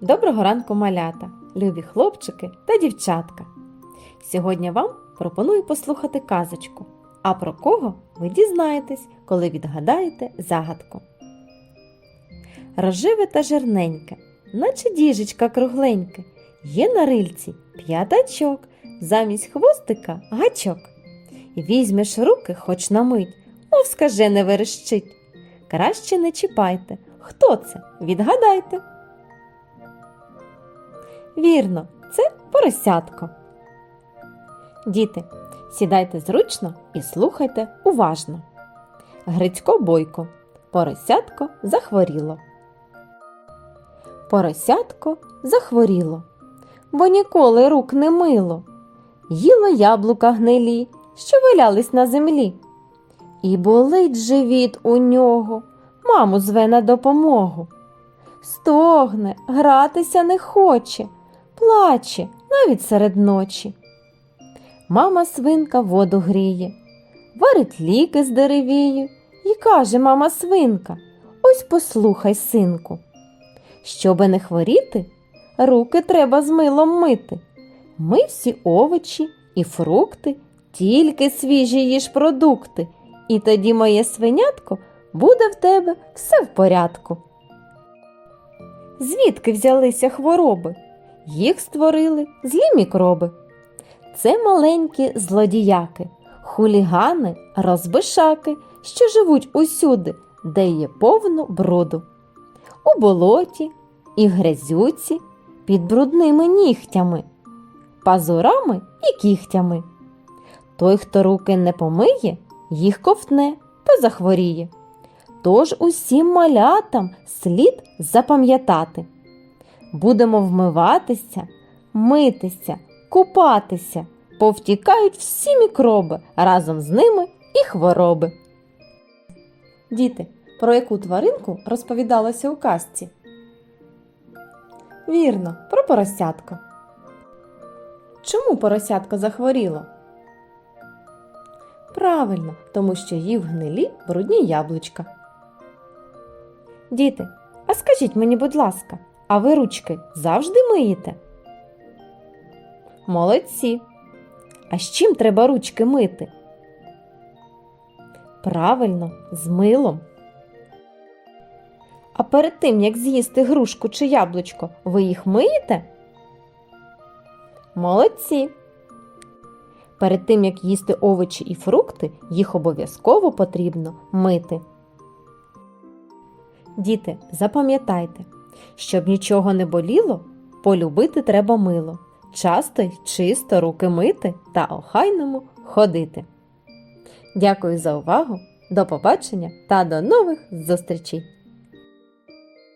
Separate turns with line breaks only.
Доброго ранку, малята, любі хлопчики та дівчатка. Сьогодні вам пропоную послухати казочку. А про кого ви дізнаєтесь, коли відгадаєте загадку. Рожеве та жирненьке, наче діжечка кругленьке, є на рильці п'ятачок, замість хвостика гачок. Візьмеш руки хоч на мить, мов скаже не верещить. Краще не чіпайте. Хто це? Відгадайте. Вірно, це поросятко. Діти, сідайте зручно і слухайте уважно. Грицько бойко, поросятко захворіло. Поросятко захворіло, бо ніколи рук не мило. Їло яблука гнилі, що валялись на землі. І болить живіт у нього, маму зве на допомогу. Стогне, гратися не хоче, плаче навіть серед ночі. Мама свинка воду гріє, варить ліки з деревію і каже мама свинка: Ось послухай, синку. Щоби не хворіти, руки треба з милом мити. Ми всі овочі і фрукти, тільки свіжі їж продукти, і тоді моє свинятко буде в тебе все в порядку. Звідки взялися хвороби? Їх створили злі мікроби. Це маленькі злодіяки, хулігани, розбишаки, що живуть усюди, де є повно бруду. У болоті і грязюці, під брудними нігтями, пазурами і кігтями. Той, хто руки не помиє, їх ковтне та захворіє. Тож усім малятам слід запам'ятати. Будемо вмиватися, митися, купатися, повтікають всі мікроби, разом з ними і хвороби. Діти, про яку тваринку розповідалося у казці? Вірно, про поросятко. Чому поросятко захворіло? Правильно, тому що їв гнилі брудні яблучка. Діти, а скажіть мені, будь ласка, а ви ручки завжди миєте? Молодці. А з чим треба ручки мити? Правильно, з милом. А перед тим, як з'їсти грушку чи яблучко, ви їх миєте? Молодці. Перед тим, як їсти овочі і фрукти, їх обов'язково потрібно мити. Діти, запам'ятайте, щоб нічого не боліло, полюбити треба мило, часто й чисто руки мити та охайному ходити. Дякую за увагу, до побачення та до нових зустрічей!